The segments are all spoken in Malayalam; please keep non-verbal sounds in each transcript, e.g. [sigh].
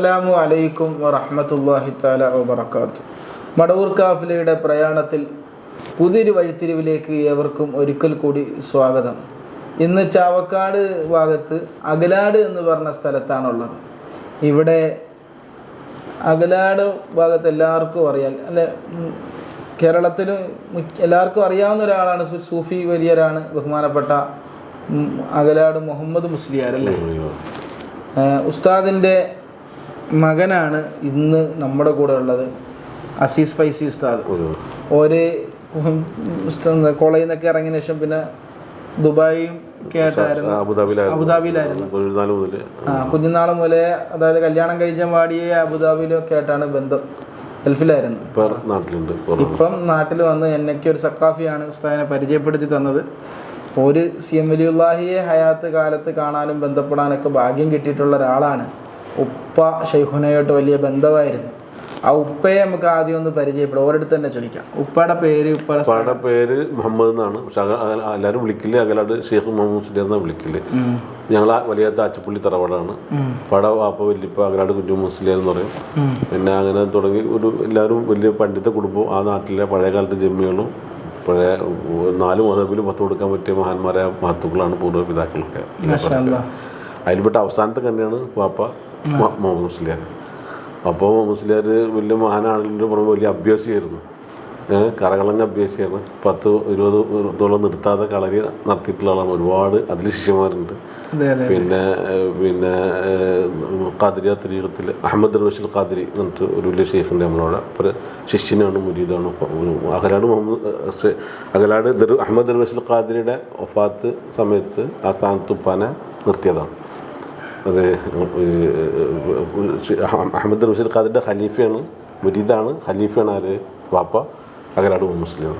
അസ്സലാമു അലൈക്കും വറഹമത്തല്ലാഹി താല വബറകാത്തു മടവൂർ കാഫിലയുടെ പ്രയാണത്തിൽ പുതിയൊരു വഴിത്തിരിവിലേക്ക് ഏവർക്കും ഒരിക്കൽ കൂടി സ്വാഗതം. ഇന്ന് ചാവക്കാട് ഭാഗത്ത് അകലാട് എന്ന് പറഞ്ഞ സ്ഥലത്താണുള്ളത്. ഇവിടെ അകലാട് ഭാഗത്ത് എല്ലാവർക്കും അറിയാം. അല്ലെ കേരളത്തിൽ എല്ലാവർക്കും അറിയാവുന്ന ഒരാളാണ് സൂഫി വലിയരാണ് ബഹുമാനപ്പെട്ട അകലാട് മുഹമ്മദ് മുസ്ലിയാർ അല്ലേ? ഉസ്താദിന്റെ മകനാണ് ഇന്ന് നമ്മുടെ കൂടെ ഉള്ളത് അസീസ് ഫൈസി ഉസ്താദ്. ഒരേ കോളേജിൽ നിന്നൊക്കെ ഇറങ്ങിയ ശേഷം പിന്നെ ദുബായും കേട്ടായിരുന്നു അബുദാബിയിലായിരുന്നു. ആ കുഞ്ഞുനാൾ മുതലേ അതായത് കല്യാണം കഴിച്ച വാടിയെ അബുദാബിയിലൊക്കെ ആയിട്ടാണ് ബന്ധം. ഗൾഫിലായിരുന്നു. ഇപ്പം നാട്ടിൽ വന്ന് എന്നൊക്കെ ഒരു സക്കാഫിയാണ് ഉസ്താദിനെ പരിചയപ്പെടുത്തി തന്നത്. ഒരു സി എം വലിയുള്ളാഹിയെ ഹയാത്ത് കാലത്ത് കാണാനും ബന്ധപ്പെടാനൊക്കെ ഭാഗ്യം കിട്ടിയിട്ടുള്ള ഒരാളാണ്. ഉപ്പ ഷെയ്ഖുനയായിട്ട് വലിയ ബന്ധമായിരുന്നു. ആ ഉപ്പയെ നമുക്ക് ആദ്യം ഒന്ന് പരിചയപ്പെടാം. ഓരോടുത്ത് തന്നെ ചോദിക്കാം ഉപ്പയുടെ പേര് ഉപ്പയുടെ. പേര് മുഹമ്മദ് എന്നാണ്. പക്ഷെ എല്ലാവരും വിളിക്കില്ല? അകലാട് ഷെയ്ഖ് മുഹമ്മദ് മുസ്ലിം എന്നാണ് വിളിക്കില്ല? ഞങ്ങൾ വലിയ താച്ചപ്പള്ളി തറവാടാണ്. പട വാപ്പ വല്യപ്പ അകലാട് കുഞ്ഞു മുസ്ലിം എന്ന് പറയും. പിന്നെ അങ്ങനെ തുടങ്ങി ഒരു എല്ലാവരും വലിയ പണ്ഡിത കുടുംബം. ആ നാട്ടിലെ പഴയ കാലത്തെ ജമ്മികളും പഴയ നാല് മതത്തിലും പത്ത് കൊടുക്കാൻ പറ്റിയ മഹാന്മാരായ മഹത്തുക്കളാണ് പൂർവപിതാക്കളൊക്കെ. അതിൽപ്പെട്ട അവസാനത്തെ കണ്ണിയാണ് വാപ്പ. മുഹമ്മദ് മുസ്ലിയാർ. അപ്പോൾ മുസ്ലിയാർ വലിയ മഹാനാളിന്റെ പുറമെ വലിയ അഭ്യാസിയായിരുന്നു. കറകളഞ്ഞ അഭ്യാസിയാണ് പത്ത് ഇരുപത് ഇരുപത്തോളം നിർത്താതെ കളരി നടത്തിയിട്ടുള്ള ആളാണ്. ഒരുപാട് അതിൽ ശിഷ്യന്മാരുണ്ട്. പിന്നെ പിന്നെ ഖാദിരിയ തരീഖത്തിൽ അഹമ്മദ് റഷീൽ ഖാദിരി എന്നിട്ട് ഒരു വലിയ ഷെയ്ഖിന്റെ നമ്മളവിടെ. ഒരു ശിഷ്യനാണ് മുരീദാണ് അകലാട് മുഹമ്മദ് അകലാട് അഹമ്മദ് റഷീൽ ഖാദിരിയുടെ ഒഫാത്ത് സമയത്ത് ആ സ്ഥാനത്ത് ഉപ്പാനെ നിർത്തിയതാണ്. അത് അഹമ്മദ് റഷീൽ ഖാദിന്റെ ഖലീഫയാണ് മുരീദാണ് ഖലീഫയാണ് ആര്? വാപ്പ അകരാട് മുസ്ലിം.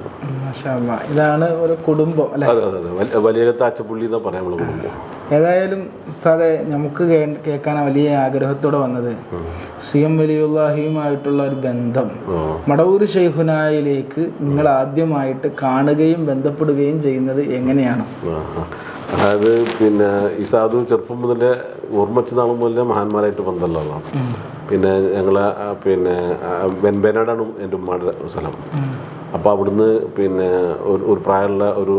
മുസ്ലിമാണ്. ഇതാണ് ഒരു കുടുംബം അതെ അതെ അതെ. വലിയ അച്ചപ്പുള്ളി എന്നാ പറയാം കുടുംബം. ഏതായാലും ഉസ്താദെ നമുക്ക് കേൾക്കാൻ വലിയ ആഗ്രഹത്തോടെ വന്നത് സി എം വലിയുള്ളാഹിയുമായിട്ടുള്ള ഒരു ബന്ധം. മടവൂർ ഷെയ്ഖുനായിലേക്ക് നിങ്ങൾ ആദ്യമായിട്ട് കാണുകയും ബന്ധപ്പെടുകയും ചെയ്യുന്നത് എങ്ങനെയാണ്. അതായത് പിന്നെ ഈ സാധു ചെറുപ്പം മുതലേ ഓർമ്മ വെച്ച നാൾ മുതലേ മഹാന്മാരായിട്ട് ബന്ധമുള്ള ആളാണ്. പിന്നെ ഞങ്ങൾ പിന്നെ വെൻബേനാടാണ് എന്റെ ഉമ്മയുടെ സ്ഥലം. അപ്പോൾ അവിടുന്ന് പിന്നെ ഒരു ഒരു പ്രായമുള്ള ഒരു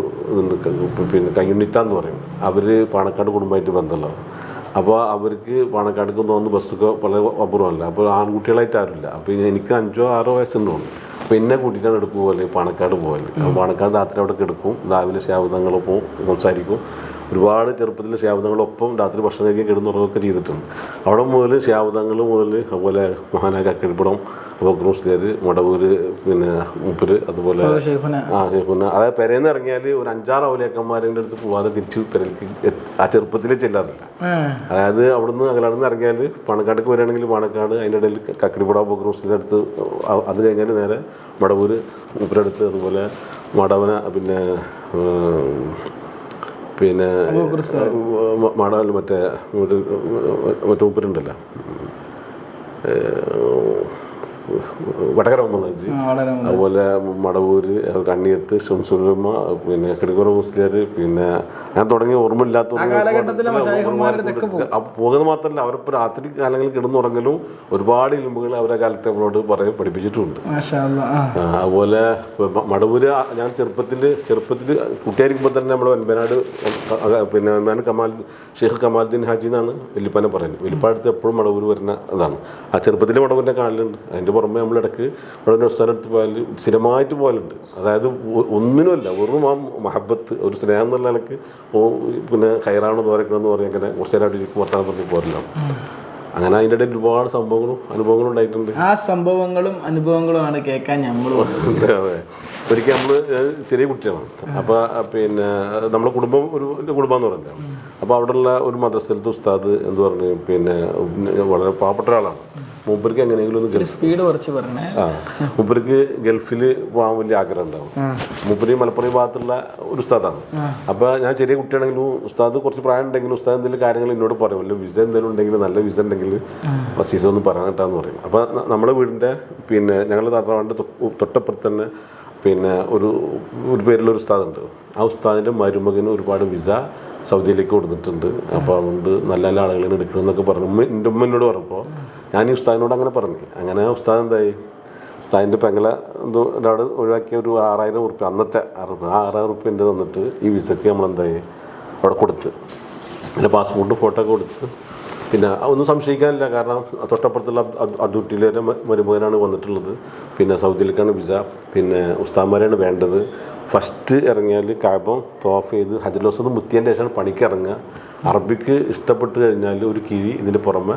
പിന്നെ കയ്യുണ്ണിത്ത എന്ന് പറയും. അവർ പാണക്കാട് കുടുംബമായിട്ട് ബന്ധമുള്ളതാണ് അപ്പോൾ അവർക്ക് പാണക്കാടേക്ക് തോന്നുന്ന ബസ്സൊക്കെ വളരെ അപൂർവമല്ല. അപ്പോൾ ആൺകുട്ടികളായിട്ട് ആരുമില്ല. അപ്പോൾ എനിക്ക് അഞ്ചോ ആറോ വയസ്സുണ്ട് അപ്പോൾ എന്നെ കൂട്ടിയിട്ടാണ് എടുക്കുക പോലെ പാണക്കാട് പോകൽ പാണക്കാട് രാത്രി അവിടെ കിടക്കും രാവിലെ ശാബദങ്ങളൊപ്പം സംസാരിക്കും. ഒരുപാട് ചെറുപ്പത്തിൽ ശാബദങ്ങളൊപ്പം രാത്രി ഭക്ഷണം കഴിക്കാൻ കിടന്നുറങ്ങുകയൊക്കെ ചെയ്തിട്ടുണ്ട്. അവിടെ മുതൽ ശാബദങ്ങൾ മുതൽ അതുപോലെ മഹാനായ കക്കിടിപ്പുറം ബക്രൂസ്കാർ മടവൂർ പിന്നെ മുപ്പര് അതുപോലെ ആ ഷെയ്ഫുന അതായത് പെരേന്ന് ഇറങ്ങിയാൽ ഒരു അഞ്ചാറ് ഔലിയാക്കന്മാരുടെ അടുത്ത് പോവാതെ തിരിച്ച് പെരലേക്ക് ആ ചെറുപ്പത്തിലേ ചെല്ലാറില്ല. അതായത് അവിടുന്ന് അകലാടുന്ന് ഇറങ്ങിയാൽ പണക്കാട്ടേക്ക് വരികയാണെങ്കിൽ പാണക്കാട് അതിന്റെ ഇടയിൽ കക്കടിപ്പുട ബക്രൂസിന്റെ അടുത്ത് അത് കഴിഞ്ഞാൽ നേരെ മടവൂര് മുപ്പരടുത്ത് അതുപോലെ മടവന പിന്നെ പിന്നെ മാടാൽ മറ്റേ മറ്റേ മൂപ്പരുണ്ടല്ലോ. വടകര നന്ദി. അതുപോലെ മടവൂര് കണ്ണിയത്ത് ഷംസുലമ്മ പിന്നെ കിടക്കുറ മുസ്ലിയർ പിന്നെ അങ്ങനെ തുടങ്ങിയ ഓർമ്മയില്ലാത്ത. പോകുന്നത് മാത്രമല്ല അവരിപ്പോൾ രാത്രി കാലങ്ങളിൽ കിടന്നുറങ്ങലും ഒരുപാട് ഇലുമ്പുകൾ അവരെ കാലത്ത് നമ്മളോട് പറയും പഠിപ്പിച്ചിട്ടുണ്ട് അതുപോലെ മടവൂര് ഞാൻ ചെറുപ്പത്തിൽ ചെറുപ്പത്തിൽ കുട്ടിയായിരിക്കുമ്പോൾ തന്നെ നമ്മുടെ വെൻപനാട് പിന്നെ വെൻപനാട് കമാൽ ഷെയ്ഖ് കമാലുദ്ദീൻ ഹാജി എന്നാണ് വലിയപ്പനെ പറയുന്നത്. വലിയപ്പാടത്ത് എപ്പോഴും മടവൂർ വരുന്ന അതാണ്. ആ ചെറുപ്പത്തിൽ മടവൂരിന്റെ കാണലുണ്ട്. അതിന്റെ പുറമെ നമ്മളിടക്ക് മടവൂരിന്റെ അടുത്ത് പോയാൽ സ്ഥിരമായിട്ട് പോകലുണ്ട്. അതായത് ഒന്നിനുമല്ല വെറും ആ മഹബത്ത് ഒരു സ്നേഹം എന്നുള്ള നിലയ്ക്ക് ഓ പിന്നെ ഹൈറാണ് തോരക്കണമെന്ന് പറയും അങ്ങനെ കുറച്ച് നേരം അവിടെ ഇരിക്കും വർത്താനം പറഞ്ഞ് പോരല്ല. അങ്ങനെ അതിന്റെ ഇടയിൽ ഒരുപാട് സംഭവങ്ങളും അനുഭവങ്ങളും ഉണ്ടായിട്ടുണ്ട്. ആ സംഭവങ്ങളും അനുഭവങ്ങളും ആണ് കേൾക്കാൻ നമ്മൾ അതെ. ഒരിക്കൽ നമ്മൾ ചെറിയ കുട്ടിയാണ്. അപ്പോൾ പിന്നെ നമ്മുടെ കുടുംബം ഒരു കുടുംബം എന്ന് പറഞ്ഞാൽ അപ്പോൾ അവിടെയുള്ള ഒരു മദ്രസ്ഥലത്ത് ഉസ്താദ് എന്ന് പറഞ്ഞ്? പിന്നെ വളരെ പാവപ്പെട്ട ഒരാളാണ്. മൂപ്പർക്ക് എങ്ങനെയെങ്കിലും ഒന്ന് സ്പീഡ് കുറച്ച് പറഞ്ഞേ. ആ മൂപ്പർക്ക് ഗൾഫിൽ പോകാൻ വലിയ ആഗ്രഹം ഉണ്ടാവും. മൂപ്പര് മലപ്പുറം ഭാഗത്തുള്ള ഒരു ഉസ്താദാണ്. അപ്പോൾ ഞാൻ ചെറിയ കുട്ടിയാണെങ്കിലും ഉസ്താദ് കുറച്ച് പ്രായം ഉണ്ടെങ്കിലും ഉസ്താദ് എന്തെങ്കിലും കാര്യങ്ങൾ എന്നോട് പറയും. അല്ലെങ്കിൽ വിസ എന്തെങ്കിലും ഉണ്ടെങ്കിൽ നല്ല വിസ ഉണ്ടെങ്കിൽ സീസൺ ഒന്ന് പറയാൻ കേട്ടാന്ന് പറയും. അപ്പോൾ നമ്മുടെ വീടിന്റെ പിന്നെ ഞങ്ങളുടെ തറവാണ്ട് തൊട്ടപ്പുറത്ത് തന്നെ പിന്നെ ഒരു ഒരു പേരിലൊരു ഉസ്താദുണ്ട്. ആ ഉസ്താദിന്റെ മരുമകന് ഒരുപാട് വിസ സൗദിയിലേക്ക് കൊടുത്തിട്ടുണ്ട്. അപ്പോൾ അതുകൊണ്ട് നല്ല നല്ല ആളുകളെ എടുക്കണമെന്നൊക്കെ പറഞ്ഞു. ഉമ്മ എന്റെ ഉമ്മ എന്നോട് പറഞ്ഞപ്പോൾ ഞാൻ ഈ ഉസ്താദിനോട് അങ്ങനെ പറഞ്ഞു. അങ്ങനെ ഉസ്താദ് എന്തായി? ഉസ്താദിന്റെ പെങ്ങളെ എന്തോ ഒരാൾ ഒഴിവാക്കിയ ഒരു ആറായിരം ഉറുപ്പ്യ അന്നത്തെ ആറുപ്യ ആ ആറായിരം ഉറുപ്പ്യ എന്റെ തന്നിട്ട് ഈ വിസയ്ക്ക് നമ്മളെന്തായി? അവിടെ കൊടുത്ത്. പിന്നെ പാസ്പോർട്ട് ഫോട്ടോ കൊടുത്ത് പിന്നെ ഒന്നും സംശയിക്കാനില്ല. കാരണം തൊട്ടപ്പുറത്തുള്ള അദൂട്ടിയിലെ മരുമകനാണ് വന്നിട്ടുള്ളത്. പിന്നെ സൗദിയിലേക്കാണ് വിസ. പിന്നെ ഉസ്താമാരെയാണ് വേണ്ടത്. ഫസ്റ്റ് ഇറങ്ങിയാൽ കാബം തോഫ് ചെയ്ത് ഹജലോസത് മുത്തിയതിന്റെ ശേഷമാണ് പണിക്ക് ഇറങ്ങുക. അറബിക്ക് ഇഷ്ടപ്പെട്ട് കഴിഞ്ഞാൽ ഒരു കിഴി ഇതിന്റെ പുറമെ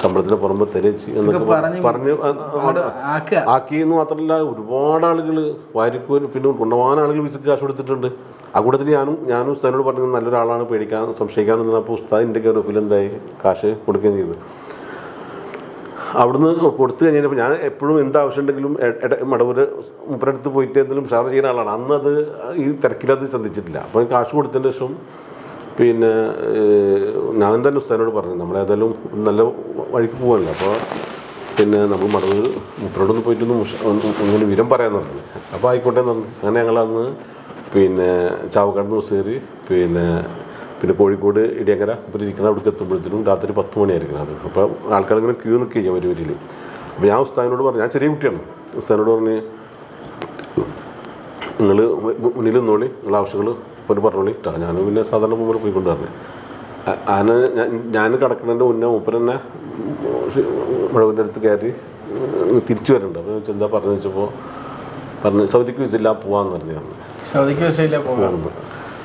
ശമ്പളത്തിന് പുറമെ തെരച്ച് എന്നൊക്കെ പറഞ്ഞ് ആക്കിയെന്ന് മാത്രമല്ല ഒരുപാട് ആളുകൾ വാരിക്കൂർ പിന്നെ കൊണ്ടുപോകാൻ ആളുകൾ വിസക്ക് കാശ് കൊടുത്തിട്ടുണ്ട്. ആ കൂട്ടത്തിൽ ഞാനും ഞാനും ഉസ്താദിനോട് പറഞ്ഞത് നല്ലൊരാളാണ് പേടിക്കാൻ സംശയിക്കാനൊന്നും അപ്പോൾ ഉസ്താദ് എന്റെ ഫിലിം എന്തായി? കാശ് കൊടുക്കുകയും ചെയ്തു. അവിടുന്ന് കൊടുത്തു കഴിഞ്ഞപ്പോൾ ഞാൻ എപ്പോഴും എന്ത് ആവശ്യമുണ്ടെങ്കിലും മടവൂര് മുപ്പരടുത്ത് പോയിട്ട് എന്തെങ്കിലും ഷെയർ ചെയ്യുന്ന ആളാണ്. അന്ന് അത് ഈ തിരക്കിലത് ശ്രദ്ധിച്ചിട്ടില്ല. അപ്പോൾ കാശ് കൊടുത്തതിന് ശേഷം പിന്നെ ഞാൻ തന്നെ ഉസ്താദിനോട് പറഞ്ഞു നമ്മളേതായാലും നല്ല വഴിക്ക് പോകുമല്ലോ അപ്പോൾ പിന്നെ നമ്മൾ മടവൂർ മുപ്പരോടൊന്ന് പോയിട്ടൊന്ന് ഇങ്ങനെ വിരം പറയാമെന്ന് പറഞ്ഞു. അപ്പോൾ ആയിക്കോട്ടെ എന്ന് പറഞ്ഞു. അങ്ങനെ ഞങ്ങളന്ന് പിന്നെ ചാവക്കാട് കയറി പിന്നെ പിന്നെ കോഴിക്കോട് ഇടിയങ്കര അപ്പം ഇരിക്കുന്ന അവിടേക്ക് എത്തുമ്പോഴത്തേനും രാത്രി പത്ത് മണിയായിരിക്കണം അത്. അപ്പോൾ ആൾക്കാർ ഇങ്ങനെ ക്യൂ നിൽക്കുക ഒരു വരിയിൽ അപ്പോൾ ഞാൻ ഉസ്താദിനോട് പറഞ്ഞു ഞാൻ ചെറിയ കുട്ടിയാണ്. ഉസ്താദിനോട് പറഞ്ഞ് നിങ്ങൾ മുന്നിൽ നിന്നോളി നിങ്ങളെ ആവശ്യങ്ങൾ ഒരു പറഞ്ഞോളി ഞാൻ പിന്നെ സാധാരണ മുമ്പിൽ പോയി പറഞ്ഞു ആന ഞാൻ കിടക്കുന്നതിന്റെ മുന്നേ മൂപ്പർ തന്നെ മുഴവിന്റെ അടുത്ത് കയറി തിരിച്ചു വരുന്നുണ്ട് അപ്പോൾ എന്താ പറഞ്ഞു വെച്ചപ്പോൾ പറഞ്ഞു സൗദിക്ക് വിസില്ല പോവാന്ന് പറഞ്ഞു. മൂപ്പനോട്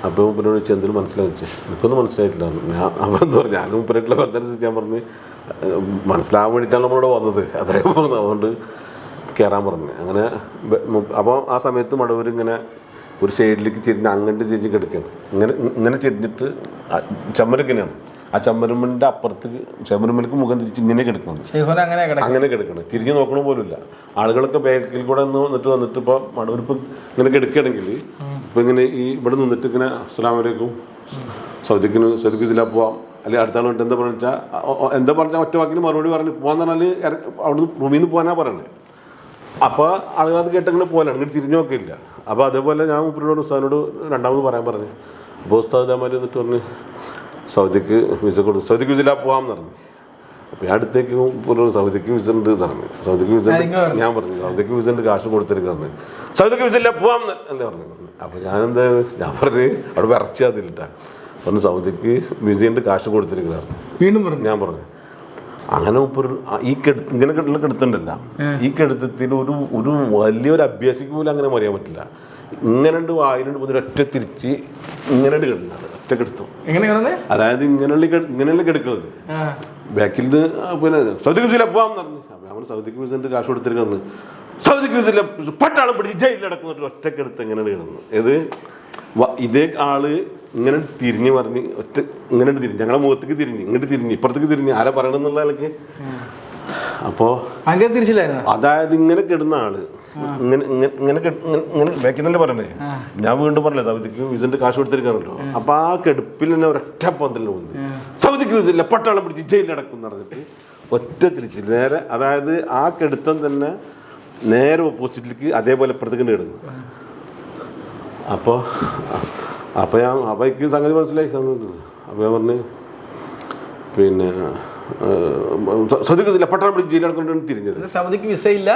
അപ്പോൾ മൂപ്പരോട് ചോദിച്ചു എന്തെങ്കിലും മനസ്സിലാക്കി എനിക്കൊന്നും മനസ്സിലായിട്ടില്ല ഞാൻ അപ്പോൾ എന്താ പറഞ്ഞു? ഞാൻ ബന്ധം ബന്ധമനുസരിച്ച് ഞാൻ പറഞ്ഞ് മനസ്സിലാവാൻ വേണ്ടിയിട്ടാണ് നമ്മളോട് വന്നത്. അതേപോലെ അതുകൊണ്ട് കയറാൻ പറഞ്ഞു. അങ്ങനെ അപ്പോൾ ആ സമയത്ത് മടവൂർ ഇങ്ങനെ ഒരു സൈഡിലേക്ക് ചെരിഞ്ഞ് അങ്ങോട്ട് ചെരിഞ്ഞ് കിടക്കുകയാണ് ഇങ്ങനെ ഇങ്ങനെ ചെരിഞ്ഞിട്ട് ചമ്മരക്കനെയാണ് ആ ചമ്മരമ്മന്റെ അപ്പുറത്ത് ചമ്മരമ്മലേക്ക് മുഖം തിരിച്ച് ഇങ്ങനെ കിടക്കുന്നത് അങ്ങനെ കിടക്കും അങ്ങനെ കിടക്കണം തിരിഞ്ഞു നോക്കണ പോലുമില്ല. ആളുകളൊക്കെ ബാക്കിൽ കൂടെ ഒന്ന് വന്നിട്ട് വന്നിട്ട് ഇപ്പോൾ മടവരിപ്പ് ഇങ്ങനെ കിടക്കുകയാണെങ്കിൽ ഇപ്പം ഇങ്ങനെ ഈ ഇവിടെ നിന്നിട്ട് ഇങ്ങനെ അസ്സലാമു വലൈക്കും സൗദിക്കിന് സൗദിക്ക് ജില്ല പോവാം. അല്ലെങ്കിൽ അടുത്ത ആൾ എന്താ പറഞ്ഞു വെച്ചാൽ എന്താ പറഞ്ഞാൽ ഒറ്റ വാക്കിന് മറുപടി പറഞ്ഞ് പോകാന്ന് പറഞ്ഞാൽ അവിടെ അവിടുന്ന് റൂമിൽ നിന്ന് പോകാനാ പറയണേ. അപ്പോൾ ആളുകൾ അത് കേട്ടങ്ങനെ പോലാണ് ഇങ്ങനെ തിരിഞ്ഞു നോക്കില്ല അപ്പോൾ അതേപോലെ ഞാൻ ഉപ്പിനോട് ഉസ്താദിനോട് രണ്ടാമത് പറയാൻ പറഞ്ഞു. അപ്പോൾ ഉസ്താദ് ഇതേമാതിരി എന്നിട്ട് പറഞ്ഞ് സൗദിക്ക് വിസ കൊടുത്തു സൗദിക്ക് വിസ ഇല്ലാ പോകാമെന്ന് പറഞ്ഞു. അപ്പോൾ അടുത്തേക്ക് ഒരു സൗദിക്ക് വിസ ഉണ്ട് എന്ന് പറഞ്ഞു. സൗദിക്ക് വിസ? ഞാൻ പറഞ്ഞു സൗദിക്ക് വിസ ഉണ്ട് കാശ് കൊടുത്തിരിക്കുന്നു സൗദിക്ക് വിസ ഇല്ല പോവാം എന്ന് പറഞ്ഞു. അപ്പോൾ ഞാൻ എന്താ ഞാൻ പറഞ്ഞു അവിടെ വിറച്ചാ അതിലിട്ടാ. പറഞ്ഞു സൗദിക്ക് വിസ ഉണ്ട് കാശ് കൊടുത്തിരിക്കുന്നു വീണ്ടും പറഞ്ഞു. ഞാൻ പറഞ്ഞു അങ്ങനെ ഉപ്പൊരു ഈ കെടു ഇങ്ങനെ കെട്ടുള്ള കെടുത്തുണ്ടല്ല ഈ കെടുത്തത്തിൽ ഒരു ഒരു വലിയൊരു അഭ്യാസിക്ക് പോലും അങ്ങനെ മറിയാൻ പറ്റില്ല. ഇങ്ങനെ ഉണ്ട് വായിലുണ്ട് ഒറ്റ തിരിച്ച് ഇങ്ങനെ ഉണ്ട് കിടക്കുന്നത് ഒറ്റ കെടുത്തും എങ്ങനെ അതായത് ഇങ്ങനെയുള്ള ഇങ്ങനെയുള്ള കെടുക്കുന്നത് ബാക്കിൽ നിന്ന് പിന്നെ സൗദിക്ക് വിസില പോവാം പറഞ്ഞു. അപ്പോൾ നമ്മൾ സൗദിക്ക് വിസിന്റെ കാശ് കൊടുത്തിരിക്കുന്നു സൗദിക്ക് ക്യൂസിലെ പട്ടാളം പിടിച്ച് ജയിലിൽ അടക്കുന്ന ഒറ്റക്കെടുത്ത് എങ്ങനെയാണ് കിടന്നു ഇത് ഇതേ ആൾ ഇങ്ങനെ തിരിഞ്ഞ് പറഞ്ഞ് ഒറ്റ ഇങ്ങനെ തിരിഞ്ഞ്. ഞങ്ങളുടെ മുഖത്തേക്ക് തിരിഞ്ഞ് ഇങ്ങോട്ട് തിരിഞ്ഞ് ഇപ്പുറത്തേക്ക് തിരിഞ്ഞ്. ആരാ പറയണമെന്നുള്ള നിലയ്ക്ക്? അപ്പോൾ അതായത് ഇങ്ങനെ കിടന്ന ആൾ ഇങ്ങനെ ഇങ്ങനെ ഇങ്ങനെ പറഞ്ഞേ ഞാൻ വീണ്ടും പറഞ്ഞില്ല സൗദിക്ക് വിസിന്റെ കാശ് കൊടുത്തിരിക്കാണല്ലോ. അപ്പൊ ആ കെടുപ്പിൽ തന്നെ ഒരൊറ്റ പന്തലിന് പോകുന്നത് സൗദിക്ക് വിസില്ല പട്ടാളം പിടിച്ച് ജയിലിൽ അടക്കും എന്ന് പറഞ്ഞിട്ട് ഒറ്റ തിരിച്ച് നേരെ അതായത് ആ കെടുത്തം തന്നെ നേരെ ഓപ്പോസിറ്റിലേക്ക് അതേപോലെ ഇപ്പുറത്തേക്ക് കിടന്നു. അപ്പോൾ അപ്പോൾ ഞാൻ അപ്പോൾ എനിക്ക് സംഗതി മനസ്സിലായി സംഗതി അപ്പോൾ ഞാൻ പറഞ്ഞു പിന്നെ സൗദിക്ക് ജില്ല പട്ടാളം പിടിച്ച് ജയിലിൽ അടക്കൊണ്ടാണ് തിരിഞ്ഞത്. സൗദിക്ക് വിസയില്ല.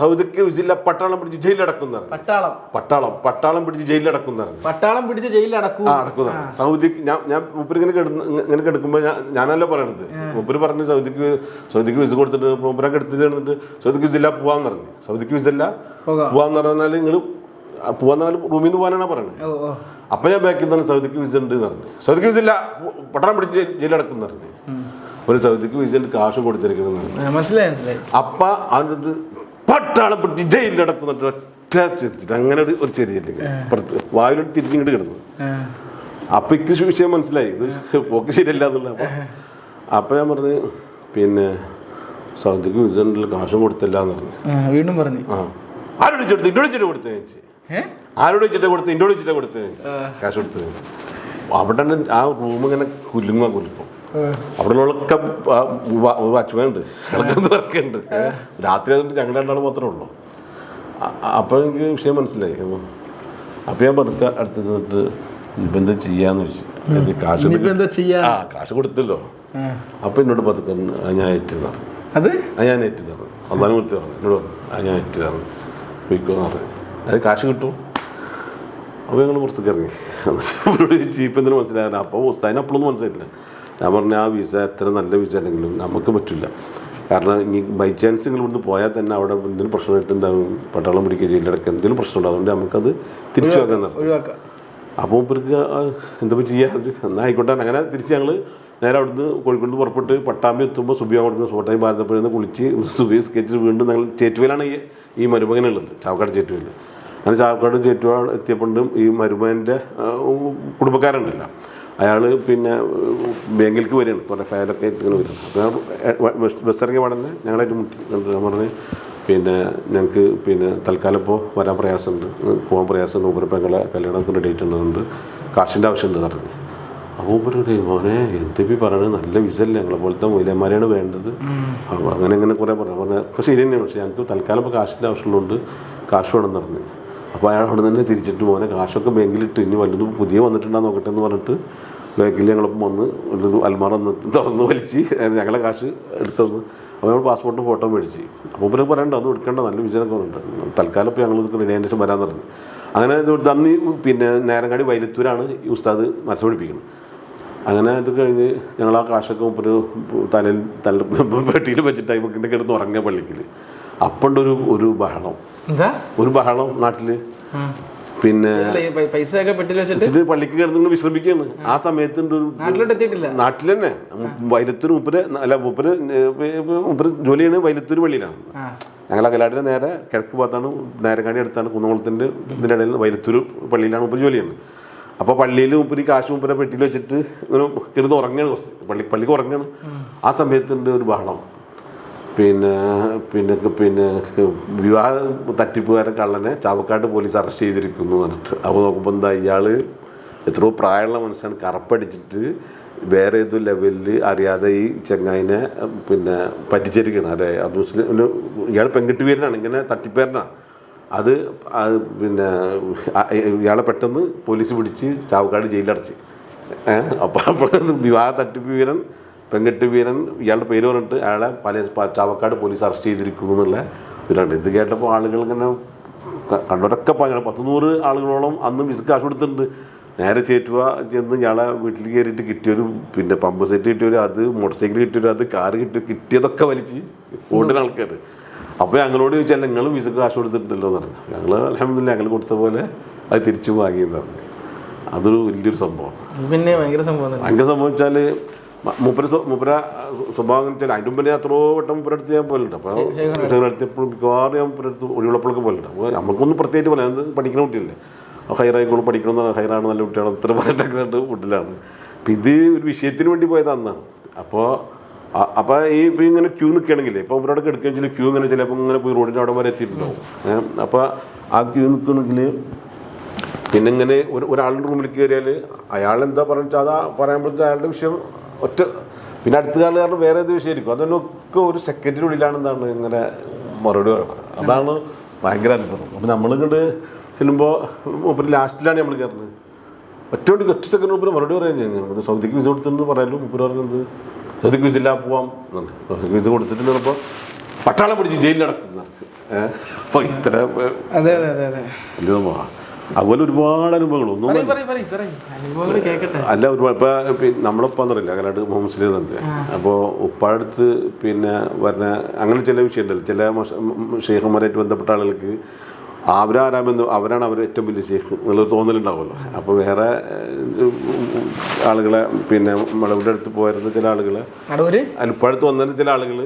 സൗദിക്ക് വിസില്ല പട്ടാളം പിടിച്ച് ജയിലടക്കുന്ന പട്ടാളം. പട്ടാളം. പട്ടാളം പിടിച്ച് ജയിലടക്കുന്ന പട്ടാളം പിടിച്ച് ജയിലിൽ അടക്കൂ. ആ അടക്കുന്ന സൗദിക്ക് ഞാൻ ഞാൻ മൂപ്പര് ഇങ്ങനെ ഇങ്ങനെ കിടക്കുമ്പോൾ ഞാൻ ഞാനല്ല പറയണത്? മൂപ്പര് പറഞ്ഞു സൗദിക്ക് സൗദിക്ക് വിസ കൊടുത്തിട്ട് മൂപ്പരൊക്കെ എടുത്തിട്ട് കിടന്നിട്ട് സൗദിക്ക് വിസില്ല പോവാന്ന് പറഞ്ഞു. സൗദിക്ക് വിസല്ല പോവാന്ന് പറഞ്ഞാൽ നിങ്ങൾ പോവാന്ന് പറഞ്ഞാൽ റൂമിൽ നിന്ന് പോകാനാണ് പറയുന്നത് അപ്പം ഞാൻ ബാക്കിൽ നിന്ന് സൗദിക്ക് വിസ ഉണ്ട് എന്ന് പറഞ്ഞു. സൗദിക്ക് വിസില്ല പട്ടാളം പിടിച്ച് ജയിലടക്കുന്ന പറഞ്ഞു ഒരു സൗദിക്ക് വിസന്റെ കാശ് കൊടുത്തിരിക്കുന്നത്. മനസ്സിലായി മനസ്സിലായി. അപ്പ അവന്റെ പട്ടാളം പിടിച്ച് ജയിലിൽ അടക്കുന്നിട്ട് ഒറ്റ ചിരിച്ചിട്ട് അങ്ങനെ ഒരു പുറത്ത് വായിലോട്ട് തിരിഞ്ഞിങ്ങോട്ട് കിടന്നു. അപ്പൊ എനിക്ക് വിഷയം മനസ്സിലായി. ഇത് പോക്ക് ശരിയല്ല എന്നുള്ള അപ്പൊ അപ്പൊ ഞാൻ പറഞ്ഞു പിന്നെ സൗദിക്ക് വിജയന്റെ കാശും കൊടുത്തില്ല എന്ന് പറഞ്ഞു വീണ്ടും പറഞ്ഞു. ആ. ആരോട് വെച്ചിട്ട് ഇന്നോട് വെച്ചിട്ട് കൊടുത്തേ ആരോട് വെച്ചിട്ട് കൊടുത്ത്? ഇന്നോട് വെച്ചിട്ട് കൊടുത്തേ കാശ് കൊടുത്തേ. അവിടെ ആ റൂം ഇങ്ങനെ കുലുങ്ങ കുലുക്കും. അവിടെ ഉള്ളൊക്കെ വാച്ച്മാൻ ഉണ്ട് വർക്കുണ്ട് രാത്രി അതുകൊണ്ട് ഞങ്ങൾ രണ്ടാൾ മാത്രമേ ഉള്ളൂ. അപ്പോൾ എനിക്ക് വിഷയം മനസ്സിലായി. അപ്പോൾ ഞാൻ പതുക്കെ അടുത്ത് നിന്നിട്ട് ഇപ്പം എന്താ ചെയ്യാന്ന് വെച്ചു കാശ് ആ കാശ് കൊടുത്തല്ലോ. അപ്പം എന്നോട് പതുക്കെ ഞാൻ ഏറ്റു അത്? ആ ഞാൻ ഏറ്റു തന്നു അന്നാലും കൊടുത്ത് പറഞ്ഞു. എന്നോട് പറഞ്ഞു. ഞാൻ ഏറ്റു തന്നു പോയിക്കോന്ന് പറഞ്ഞു. അത് കാശ് കിട്ടും. അപ്പോൾ ഞങ്ങൾ പുറത്തേക്ക് ഇറങ്ങി. അവരോട് [laughs] ചീപ്പ് എന്തിനു മനസ്സിലായാലും അപ്പോൾ ഉസ്താദിനെ അപ്പോഴൊന്നും മനസ്സിലായില്ല ഞാൻ പറഞ്ഞ ആ വിസ എത്ര നല്ല വിസ അല്ലെങ്കിലും നമുക്ക് പറ്റില്ല. കാരണം ഇനി ബൈ ചാൻസ് നിങ്ങൾ ഇവിടുന്ന് പോയാൽ തന്നെ അവിടെ എന്തെങ്കിലും പ്രശ്നമായിട്ട് എന്താകും പട്ടാളം പിടിക്കുക ജയിലിലടക്കം എന്തെങ്കിലും പ്രശ്നമുണ്ട് അതുകൊണ്ട് നമുക്കത് തിരിച്ചു വെക്കാൻ നടക്കാം. ഒഴിവാക്കാം അപ്പോൾ ഇവർക്ക് എന്താ ചെയ്യുക നന്നായിക്കോട്ടെ എന്നാൽ ആയിക്കോട്ടെ അങ്ങനെ തിരിച്ച് ഞങ്ങൾ നേരെ അവിടുന്ന് കോഴിക്കോട് പുറപ്പെട്ട് പട്ടാമ്പി എത്തുമ്പോൾ സുബിയ കൊടുക്കുന്ന സോട്ടായി ഭാരതപ്പുഴയിൽ നിന്ന് കുളിച്ച് സുബിയ സ്കെച്ച് വീണ്ടും ഞങ്ങൾ ചേറ്റുവയിലാണ് ഈ ഈ മരുമകനുള്ളത് ചാവക്കാട് ചേറ്റുവയിൽ അങ്ങനെ ചാവക്കാട് ചേറ്റുവാൾ എത്തിയപ്പോണ്ടും ഈ മരുമകന്റെ കുടുംബക്കാരുണ്ടല്ലോ. അയാൾ പിന്നെ ബാങ്കിലേക്ക് വരികയാണ്. കുറേ ഫയലൊക്കെ ഇങ്ങനെ വരും അപ്പോൾ ബസ് ഇറങ്ങിയ പാടന്നെ ഞങ്ങളായിട്ട് മുട്ടി ഞാൻ പറഞ്ഞ് പിന്നെ ഞങ്ങൾക്ക് പിന്നെ തൽക്കാലം ഇപ്പോൾ വരാൻ പ്രയാസമുണ്ട്. പോകാൻ പ്രയാസമുണ്ട്. മൂപ്പര് പെങ്ങളെ കല്യാണത്തിന് ഡേറ്റ് ഉണ്ടെന്നുണ്ട് കാശിന്റെ ആവശ്യമുണ്ട് പറഞ്ഞു. അപ്പോൾ മൂപ്പര് മോനെ എന്തിപ്പി പറയണത്? നല്ല വിസല്ലേ ഞങ്ങളെ പോലത്തെ മൂല്യന്മാരെയാണ് വേണ്ടത്. അപ്പോൾ അങ്ങനെ ഇങ്ങനെ കുറേ പറഞ്ഞു. പറഞ്ഞാൽ ശരി തന്നെയാണ്. പക്ഷേ ഞങ്ങൾക്ക് തൽക്കാലം ഇപ്പോൾ കാശിന്റെ ആവശ്യമുള്ളതുകൊണ്ട് കാശ് വേണമെന്ന് പറഞ്ഞു. അപ്പോൾ അയാൾ അവിടെ തന്നെ തിരിച്ചിട്ട് മോനെ കാശൊക്കെ ബാങ്കിലിട്ട് ഇനി വല്ലതും പുതിയ വന്നിട്ടുണ്ടോ നോക്കട്ടെ എന്ന് പറഞ്ഞിട്ട് ബാങ്കിൽ ഞങ്ങളിപ്പം വന്ന് ഒരു അൽമാറ തുറന്ന് വലിച്ച് ഞങ്ങളെ കാശ് എടുത്തു തന്നു. അപ്പോൾ ഞങ്ങൾ പാസ്പോർട്ടും ഫോട്ടോ മേടിച്ച്. അപ്പോൾ പിന്നെ പറയണ്ട ഒന്നും എടുക്കേണ്ട നല്ല വിചാരമൊക്കെ ഉണ്ട്. തൽക്കാലം ഇപ്പോൾ ഞങ്ങൾ റെഡി ആയതിനു ശേഷം വരാൻ പറഞ്ഞു. അങ്ങനെ ഇത് അന്ന് പിന്നെ നേരങ്ങാടി വൈലത്തൂരാണ് ഈ ഉസ്താദ് മത്സ്യം പിടിപ്പിക്കുന്നത് അങ്ങനെ ഇത് കഴിഞ്ഞ് ഞങ്ങൾ ആ കാശൊക്കെ ഒരു തലയിൽ തല പെട്ടിയിൽ വെച്ചിട്ട് അതിന്റെ കിടന്ന് ഉറങ്ങിയ പള്ളിക്കൽ അപ്പണ്ട് ഒരു ഒരു ബഹളം. എന്താ? ഒരു ബഹളം നാട്ടിൽ. പിന്നെ പൈസ ഒക്കെ പെട്ടിൽ വെച്ചിട്ട്? വെച്ചിട്ട് പള്ളിക്ക് കിടന്ന് വിശ്രമിക്കുകയാണ് ആ. സമയത്ത് നാട്ടിലോട്ട് എത്തിയിട്ടില്ല നാട്ടിൽ തന്നെ വൈലത്തൂർ മുപ്പര് അല്ല മുപ്പര് മുപ്പര് ജോലി ചെയ്യുന്നത് വൈലത്തൂർ പള്ളിയിലാണ് ഞങ്ങൾ അകലാട്ടിന് നേരെ കിഴക്ക് ഭാഗത്താണ് നേരങ്ങാടി അടുത്താണ് കുന്നംകുളത്തിന്റെ ഇതിന്റെ ഇടയിൽ വൈലത്തൂർ പള്ളിയിലാണ് മുപ്പര് ജോലിയാണ് ചെയ്യുന്നത്. അപ്പോൾ പള്ളിയിൽ മുപ്പര് കാശ് മുപ്പരെ പെട്ടിയിൽ വെച്ചിട്ട് ഇങ്ങനെ കിടന്ന് ഉറങ്ങുകയാണ് കുറച്ച്. പള്ളി പള്ളിക്ക് ഉറങ്ങുകയാണ് ആ സമയത്തുണ്ട് ഒരു ബഹളം. പിന്നെ പിന്നെ പിന്നെ വിവാഹ തട്ടിപ്പുകാരൻ കള്ളനെ ചാവക്കാട്ട് പോലീസ് അറസ്റ്റ് ചെയ്തിരിക്കുന്നു എന്നിട്ട് അപ്പോൾ നോക്കുമ്പോൾ എന്താ ഇയാൾ എത്രയോ പ്രായമുള്ള മനുഷ്യൻ കറപ്പടിച്ചിട്ട് വേറെ ഏതോ ലെവലിൽ അറിയാതെ ഈ ചെങ്ങായിനെ പിന്നെ പറ്റിച്ചിരിക്കണം അല്ലേ? അത് മുസ്ലിം ഇയാൾ പെൺകുട്ടി പേരിനാണ് ഇങ്ങനെ തട്ടിപ്പേരനാണ് അത് അത് പിന്നെ ഇയാളെ പെട്ടെന്ന് പോലീസ് പിടിച്ച് ചാവക്കാട് ജയിലടച്ച് ഏഹ് അപ്പോൾ അപ്പോൾ വിവാഹ തട്ടിപ്പ് വീരൻ പെൺകെട്ട് വീരൻ ഇയാളുടെ പേര് പറഞ്ഞിട്ട് അയാളെ പല ചാവക്കാട് പോലീസ് അറസ്റ്റ് ചെയ്തിരിക്കുന്നു എന്നുള്ള ഇതുണ്ട് ഇത് കേട്ടപ്പോൾ ആളുകൾ ഇങ്ങനെ കണ്ടവരൊക്കെ പറഞ്ഞു. പത്ത് നൂറ് ആളുകളോളം അന്ന് വിസ് കാശ് കൊടുത്തിട്ടുണ്ട്. നേരെ ചേറ്റുക ചെന്ന് ഇയാളെ വീട്ടിൽ കയറിയിട്ട് കിട്ടിയൊരു പിന്നെ പമ്പ് സെറ്റ് കിട്ടിയൊരു അത് മോട്ടോർ സൈക്കിൾ കിട്ടിയൊരു അത് കാറ് കിട്ടിയ കിട്ടിയതൊക്കെ വലിച്ച് ഓടുന്ന ആൾക്കാർ അപ്പോൾ ഞങ്ങളോട് ചോദിച്ചാൽ നിങ്ങൾ വിസക്ക് കാശ് കൊടുത്തിട്ടുണ്ടല്ലോ എന്ന് പറഞ്ഞു. ഞങ്ങൾ അലഹമില്ല ഞങ്ങൾ കൊടുത്ത പോലെ അത് തിരിച്ചു വാങ്ങിയെന്ന് പറഞ്ഞു. അതൊരു വലിയൊരു സംഭവം. പിന്നെ ഭയങ്കര സംഭവം ഭയങ്കര സംഭവം സംഭവിച്ചാൽ മൂപ്പര മൂപ്പര സ്വഭാവം എന്ന് വെച്ചാൽ അതിന്റെ മുമ്പേ എത്രയോ വട്ടം മൂപ്പര അടുത്ത് ഞാൻ പോലുണ്ട് അപ്പോൾ അടുത്തപ്പോഴും മിക്കവാറും ഞാൻ മൂപ്പര അടുത്ത് ഒഴിവുള്ളപ്പോഴൊക്കെ പോലുണ്ട് അപ്പോൾ നമുക്കൊന്നും പ്രത്യേകിച്ച് പോലെ അത് പഠിക്കുന്ന കുട്ടിയല്ലേ. ഹൈറായിക്കോളും പഠിക്കണമെന്ന് ഹൈറാണ് നല്ല കുട്ടിയാണ്. ഇത്ര പറഞ്ഞിട്ടൊക്കെ രണ്ട് [laughs] വീട്ടിലാണ് അപ്പം ഇത് ഒരു വിഷയത്തിന് വേണ്ടി പോയത് അന്നാണ്. അപ്പോൾ അപ്പോൾ ഈ ഇപ്പം ഇങ്ങനെ ക്യൂ നിൽക്കുകയാണെങ്കിലേ ഇപ്പോൾ അവരോടൊക്കെ വെച്ചാൽ ക്യൂ ഇങ്ങനെ ചിലപ്പോൾ ഇങ്ങനെ പോയി റോഡിന്റെ അവിടെ വരെ എത്തിയിട്ടുണ്ടാവും. അപ്പോൾ ആ ക്യൂ നിൽക്കണമെങ്കിൽ പിന്നെ ഇങ്ങനെ ഒരു ഒരാളുടെ റൂമിൽ കയറിയാൽ അയാൾ എന്താ പറഞ്ഞാൽ അതാ പറയുമ്പോഴത്തേക്ക് അയാളുടെ വിഷയം ഒറ്റ പിന്നെ അടുത്ത കാലം കാരണം വേറെ ഏത് വിഷയമായിരിക്കും. അതിനൊക്കെ ഒരു സെക്കൻഡിനുള്ളിലാണ് എന്താണ് ഇങ്ങനെ മറുപടി പറയുന്നത്. അതാണ് ഭയങ്കര അത്ഭുതം അപ്പം നമ്മളിങ്ങോട്ട് ചെല്ലുമ്പോൾ മൂപ്പര് ലാസ്റ്റിലാണ് നമ്മൾ കയറുന്നത് ഒറ്റ മണിക്ക് ഒറ്റ സെക്കൻഡ് മുമ്പ് മറുപടി പറയാൻ ചെയ്യുന്നത്. സൗദിക്ക് വിസ കൊടുത്തെന്ന് പറയാലും മുപ്പര് പറഞ്ഞത്. സൗദിക്ക് വിസ ഇല്ല പോവാം എന്നാണ്. സൗദിക്ക് വിസ കൊടുത്തിട്ട് ചിലപ്പോൾ പട്ടാളം പിടിച്ച് ജയിലിൽ നടക്കുന്ന അപ്പോൾ ഇത്ര അതെ അതെ അതെ അതെ. വലിയ സംഭവമാണ്. അതുപോലെ ഒരുപാട് അനുഭവങ്ങൾ. ഒന്നും അല്ല. ഒരുപാട് ഇപ്പം പിന്നെ നമ്മളിപ്പോൾ അങ്ങനെ മുഹമ്മദ് സലീം തന്നെ അപ്പോൾ ഉപ്പാടത്ത് പിന്നെ വരുന്ന അങ്ങനെ ചില വിഷയമുണ്ടല്ലോ. ചില ഷെയ്ഖുമാരായിട്ട് ബന്ധപ്പെട്ട ആളുകൾക്ക് അവരാരാമെന്ന് അവരാണ് അവർ ഏറ്റവും വലിയ ശേഖ എന്നുള്ളൊരു തോന്നലുണ്ടാവുമല്ലോ. അപ്പോൾ വേറെ ആളുകളെ പിന്നെ ഇവിടെ അടുത്ത് പോയിരുന്ന ചില ആളുകളെ അടൂര് വന്നിരുന്ന വന്ന ചില ആളുകൾ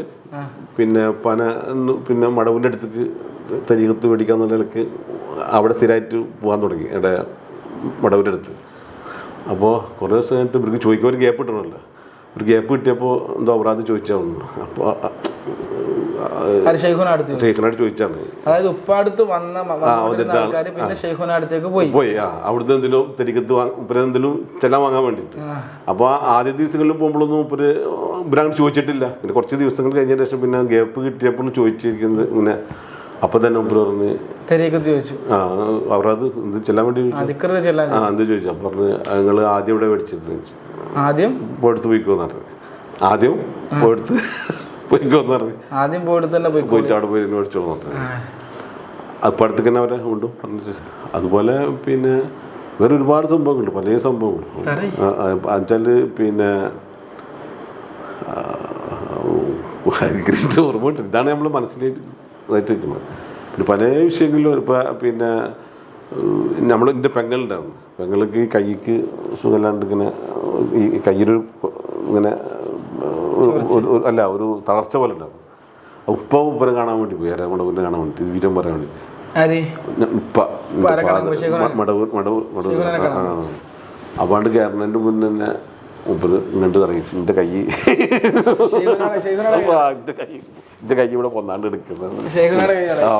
പിന്നെ പന പിന്നെ മടവിന്റെ അടുത്തേക്ക് തരീകത്ത് മേടിക്കാന്നുള്ള നിലയ്ക്ക് അവിടെ സ്ഥിരമായിട്ട് പോകാൻ തുടങ്ങി ഇവിടെ വടവരടുത്ത് അടുത്ത്. അപ്പോൾ കുറേ ദിവസം കഴിഞ്ഞിട്ട് ഇവർക്ക് ചോദിക്കാൻ ഒരു ഗ്യാപ്പ് കിട്ടണമല്ലോ. ഒരു ഗ്യാപ്പ് കിട്ടിയപ്പോൾ എന്തോ അപരാധം ചോദിച്ചാൽ അപ്പോൾ ഷെയ്ഖുനടുത്ത് ചോദിച്ചാണ്. അതായത് ഉപ്പാടുത്ത് വന്ന പിന്നെ ഷെയ്ഖുനടുത്തേക്ക് പോയി. പോയി ആ എന്തെങ്കിലും തെരിക്കത്ത് എന്തെങ്കിലും ചെല്ലാൻ വാങ്ങാൻ വേണ്ടിയിട്ട്. അപ്പോൾ ആദ്യ ദിവസങ്ങളിലും പോകുമ്പോഴൊന്നും ഉപ്പര് ഇവരങ്ങനെ ചോദിച്ചിട്ടില്ല. പിന്നെ കുറച്ച് ദിവസങ്ങൾ കഴിഞ്ഞ ശേഷം പിന്നെ ഗ്യാപ്പ് കിട്ടിയപ്പോൾ ചോദിച്ചിരിക്കുന്നത് ഇങ്ങനെ അപ്പം തന്നെ മുമ്പ് പറഞ്ഞ് ചോദിച്ചു. ആ അവരത് ഇത് ചെല്ലാൻ വേണ്ടി ചോദിച്ചു. ആ എന്ത് ചോദിച്ചു? അപ്പം പറഞ്ഞ് നിങ്ങൾ ആദ്യം ഇവിടെ മേടിച്ചിരുന്നു ആദ്യം? പോയെടുത്ത് പോയിക്കോന്ന് പറഞ്ഞു. ആദ്യം പോയെടുത്ത് [laughs] പോയിക്കോന്ന് പറഞ്ഞു. ആദ്യം പോയിട്ട് തന്നെ പോയി പോയിട്ട് അവിടെ പോയി മേടിച്ചോളൂ പറഞ്ഞു. അപ്പം അടുത്തേക്ക് തന്നെ അവരെ കൊണ്ടു പറഞ്ഞു. അതുപോലെ പിന്നെ വേറെ ഒരുപാട് സംഭവങ്ങളുണ്ട്. പല സംഭവങ്ങളും പറയ്. എന്നുവെച്ചാൽ പിന്നെ ഓർമ്മ ഇതാണ് നമ്മൾ മനസ്സിലേക്ക് വെക്കുന്നത് പിന്നെ പല വിഷയങ്ങളിലും ഇപ്പോൾ പിന്നെ നമ്മൾ എന്റെ പെങ്ങളുണ്ടായിരുന്നു പെങ്ങൾക്ക് ഈ കൈക്ക് സുഖമില്ലാണ്ട് ഇങ്ങനെ ഈ കയ്യിലൊരു ഇങ്ങനെ അല്ല ഒരു തളർച്ച പോലെ ഉണ്ടാവും. ഉപ്പ ഉപ്പനെ കാണാൻ വേണ്ടി പോയി. ആരാമണ ഉപ്പനെ കാണാൻ വേണ്ടി വീരം പറയാൻ വേണ്ടി. ആര്? ഉപ്പ മടവ് മടവ് മടവൂർ മടവൂർ മടവൂർ അപ്പാണ്ട് കയറുന്നതിന്റെ മുന്നേ തന്നെ മുപ്പത് ഇങ്ങോട്ട് ഇറങ്ങി. എന്റെ കൈ. എന്റെ കൈ. എന്റെ കൈ ഇവിടെ പൊന്നാണ്ട് എടുക്കുന്നത്. ആ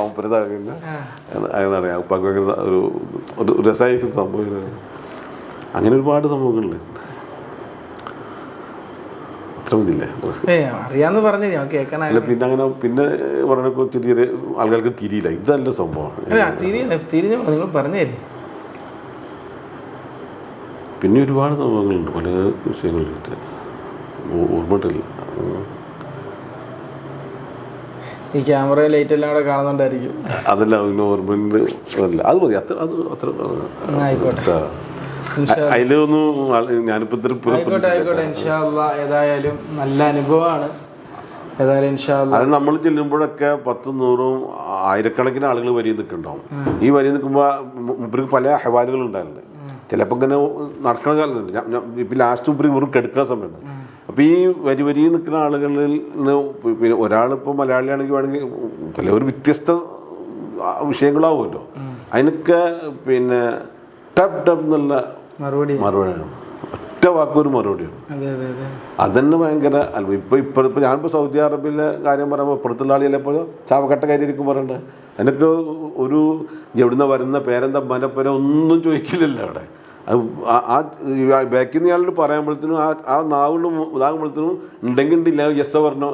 ഉപ്പാക്ക് ഭയങ്കര ഒരു ഒരു സംഭവം. അങ്ങനെ ഒരുപാട് സംഭവങ്ങളുണ്ട്. അറിയാന്ന് പറഞ്ഞു ഞാൻ പിന്നെ അങ്ങനെ പിന്നെ പറഞ്ഞപ്പോൾ ചെറിയ ആൾക്കാർക്ക് തിരിയില്ല. ഇതല്ല സംഭവം തിരിയല്ലേ. തിരിഞ്ഞു നിങ്ങൾ പറഞ്ഞു പിന്നെ ഒരുപാട് സംഭവങ്ങളുണ്ട്. പല വിഷയങ്ങളിലൊക്കെ ഓ- ഓർമ്മയിട്ടില്ല. ഈ ക്യാമറ ലൈറ്റ് എല്ലാം കൂടെ കാണുന്നുണ്ടായിരിക്കും. അതല്ല അതിന് ഓർമ്മയിൽ അല്ല അത് മതി. അത്ര അത് അത്ര ആയിക്കോട്ടെ. അതിലൊന്നും ഇത്ര ആയിക്കോട്ടെ ആയിക്കോട്ടെ. ഇൻഷാല്ല ഏതായാലും നല്ല അനുഭവമാണ്. അത് നമ്മൾ ചെല്ലുമ്പോഴൊക്കെ പത്തും നൂറും ആയിരക്കണക്കിന് ആളുകൾ വരി നിൽക്കുന്നുണ്ടാവും. ഈ വരി നിൽക്കുമ്പോൾ മുമ്പിൽ പല അഹവാലുകൾ ഉണ്ടായിരുന്നു ചിലപ്പോൾ ഇങ്ങനെ നടക്കണ കാലത്തുണ്ട് ഇപ്പൊ ലാസ്റ്റ് മുമ്പിൽ വെറും കെടുക്കുന്ന സമയമുണ്ട്. അപ്പോൾ ഈ വരി വരി നിൽക്കുന്ന ആളുകളിൽ നിന്ന് പിന്നെ ഒരാളിപ്പോൾ മലയാളിയാണെങ്കിൽ വേണമെങ്കിൽ പല ഒരു വ്യത്യസ്ത വിഷയങ്ങളാവുമല്ലോ. അതിനൊക്കെ പിന്നെ ടപ് ടപ്പ് എന്നുള്ള മറുപടി. മറുപടിയാണ്. ഒറ്റ വാക്കൊരു മറുപടിയാണ്. അതെ അതെ അതെ. അതന്നെ ഭയങ്കര അല്ല ഇപ്പൊ ഇപ്പൊ ഇപ്പൊ ഞാനിപ്പോ സൗദി അറേബ്യയിലെ കാര്യം പറയുമ്പോൾ ഇപ്പുറത്തുള്ള എപ്പോഴും ചാവക്കട്ട കാര്യമായിരിക്കും പറയണ്ടേ? അതിനൊക്കെ ഒരു എവിടുന്ന് വരുന്ന പേരെന്താ മനപ്പേര ഒന്നും ചോദിക്കില്ലല്ലോ അവിടെ. ആ- ബാക്കിൽ നിന്ന് ഇയാളോട് പറയുമ്പോഴത്തേനും ആ ആ നാവുകൊണ്ട് ഇതാകുമ്പോഴത്തേനും ഉണ്ടെങ്കിൽ ഉണ്ടില്ല യെസ് പറഞ്ഞോ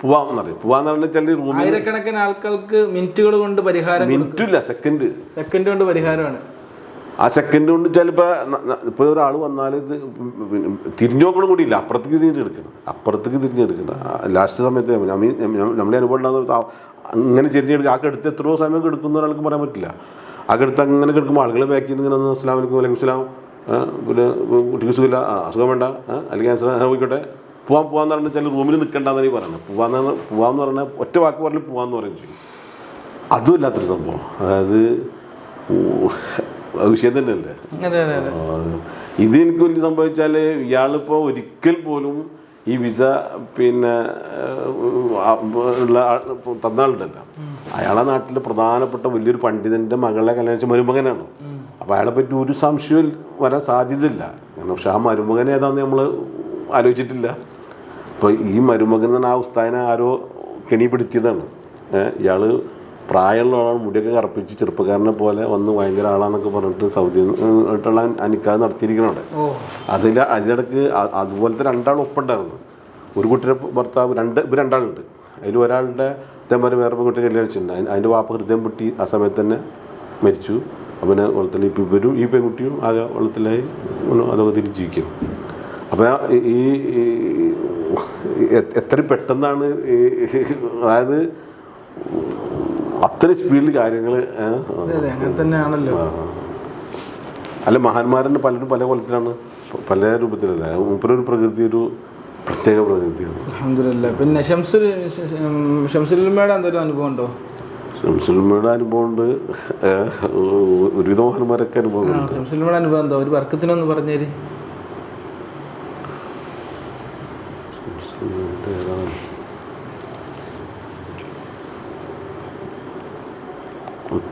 പോവാമെന്നറിയാം. പോവാന്ന് പറഞ്ഞാൽ ചില റൂമിൽ ആയിരക്കണക്കിന് ആൾക്കാർക്ക് മിനിറ്റുകൾ കൊണ്ട് പരിഹാരം മിനിറ്റില്ല സെക്കൻഡ് സെക്കൻഡ് കൊണ്ട് പരിഹാരമാണ്. ആ സെക്കൻഡ് കൊണ്ട് ചിലപ്പോൾ ഇപ്പോൾ ഒരാൾ വന്നാൽ ഇത് തിരിഞ്ഞോക്കണം തിരിഞ്ഞു നോക്കണം കൂടി ഇല്ല. അപ്പുറത്തേക്ക് തിരിഞ്ഞെടുക്കണം അപ്പുറത്തേക്ക് തിരിഞ്ഞെടുക്കണം ലാസ്റ്റ് സമയത്ത് നമ്മളെ അനുഭവം ഉണ്ടാകുന്ന അങ്ങനെ തിരിഞ്ഞെടുക്കുക ആ കെടുത്ത് എത്രയോ സമയം എടുക്കുന്ന ഒരാൾക്ക് പറയാൻ പറ്റില്ല. ആ കെടുത്ത് അങ്ങനെ കിടക്കുമ്പോൾ ആളുകൾ ബാക്കിൽ നിന്ന് ഇങ്ങനെ ഒന്ന് അസ്ലാം വലിക്കും അല്ലെങ്കിൽ സ്ലാം പിന്നെ കുട്ടിക്ക് സുഖമില്ല. അസുഖം വേണ്ട. അല്ലെങ്കിൽ ക്യാൻസർ പോയിക്കോട്ടെ. പോവാൻ പോവാന്ന് പറഞ്ഞാൽ ചില റൂമിൽ നിൽക്കണ്ടെന്നാണ് ഈ പറയുന്നത് പോവാന്ന് പറഞ്ഞാൽ പോവാന്ന് പറഞ്ഞാൽ ഒറ്റ വാക്ക് പറഞ്ഞ് പോവാന്ന് പറയുകയും ചെയ്യും. അതും ഇല്ലാത്തൊരു സംഭവം. അതായത് വിഷയം തന്നെയല്ലേ? ഇത് എനിക്ക് വലിയ സംഭവിച്ചാൽ ഇയാളിപ്പോൾ ഒരിക്കൽ പോലും ഈ വിസ പിന്നെ ഉള്ള ആൾ- തന്ന ആളുണ്ടല്ല. അയാളെ നാട്ടിലെ പ്രധാനപ്പെട്ട വലിയൊരു പണ്ഡിതന്റെ മകളെ കല്യാണിച്ച മരുമകനാണ്. അപ്പോൾ അയാളെ പറ്റി ഒരു സംശയം വരാൻ സാധ്യതയില്ല. പക്ഷെ ആ മരുമകൻ ഏതാന്ന് നമ്മൾ ആലോചിച്ചിട്ടില്ല. അപ്പോൾ ഈ മരുമകൻ തന്നെ ആ ഉസ്താദിനെ ആരോ കെണിപ്പെടുത്തിയതാണ് ഇയാൾ പ്രായമുള്ള ആളാണ് മുടിയൊക്കെ കറപ്പിച്ച് ചെറുപ്പക്കാരനെ പോലെ വന്ന് ഭയങ്കര ആളാന്നൊക്കെ പറഞ്ഞിട്ട് സൗദി ആയിട്ടുള്ള അനിക്കാതെ നടത്തിയിരിക്കണവിടെ അതിൽ അതിനിടക്ക് അതുപോലത്തെ രണ്ടാൾ ഒപ്പം ഉണ്ടായിരുന്നു ഒരു കുട്ടിയുടെ ഭർത്താവ് രണ്ട് ഇവർ രണ്ടാളുണ്ട്. അതിൽ ഒരാളുടെ ഇതേമാതിരി വേറെ പെൺകുട്ടിയെ കല്യാണം വെച്ചിട്ടുണ്ട് അതിന്റെ വാപ്പ ഹൃദയം പൊട്ടി ആ സമയത്ത് തന്നെ മരിച്ചു. അവനെ വെള്ളത്തിൽ ഇപ്പം ഇവരും ഈ പെൺകുട്ടിയും ആകെ വെള്ളത്തിലായി അതൊക്കെ തിരിച്ച് ജീവിക്കും അപ്പോൾ ഈ എത്ര പെട്ടെന്നാണ് അതായത് അത്ര സ്പീഡിൽ കാര്യങ്ങൾ അങ്ങനെ തന്നെയാണല്ലോ. അല്ല മഹാന്മാരന്നെ പലരും പല കൊലത്തിലാണ്. പല രൂപത്തിലല്ല? മൂപ്പരൊരു പ്രകൃതി ഒരു പ്രത്യേക അലഹമില്ല പിന്നെ ഷംസുൽ ഷംസുലിമയുടെ എന്തെങ്കിലും അനുഭവം ഉണ്ടോ? ഷംസുൽമയുടെ അനുഭവമുണ്ട്. ഒരു ഒരുവിധ മഹാന്മാരൊക്കെ അനുഭവങ്ങളുണ്ട് ഷംസുലിമയുടെ അനുഭവം എന്താ? ഒരു വർക്കത്തിനൊന്ന് പറഞ്ഞേര്.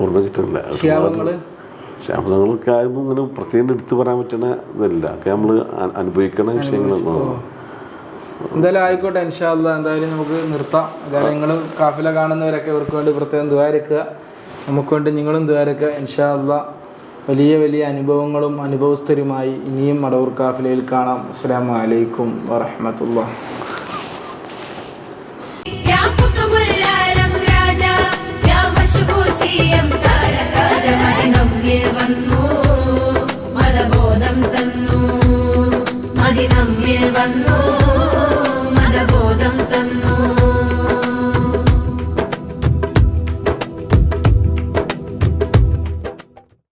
ഓർമ്മ കിട്ടുന്നില്ല. ആയിരുന്നു ഇങ്ങനെ പ്രത്യേകം എടുത്തു പറയാൻ പറ്റണ ഇതല്ല. ഒക്കെ നമ്മൾ അനുഭവിക്കണ വിഷയങ്ങളാണ്. എന്തായാലും ആയിക്കോട്ടെ ഇൻഷാല്ല എന്തായാലും നമുക്ക് നിർത്താം. എന്തായാലും നിങ്ങൾ കാഫില കാണുന്നവരൊക്കെ ഇവർക്ക് വേണ്ടി പ്രത്യേകം ദ്വാരക്കുക നമുക്ക് വേണ്ടി നിങ്ങളും ദ്വാരക്കുക ഇൻഷാല്ല വലിയ വലിയ അനുഭവങ്ങളും അനുഭവസ്ഥരുമായി ഇനിയും മടവൂർ കാഫിലയിൽ കാണാം. അസ്സാം വലൈക്കും വറഹമത്തുള്ള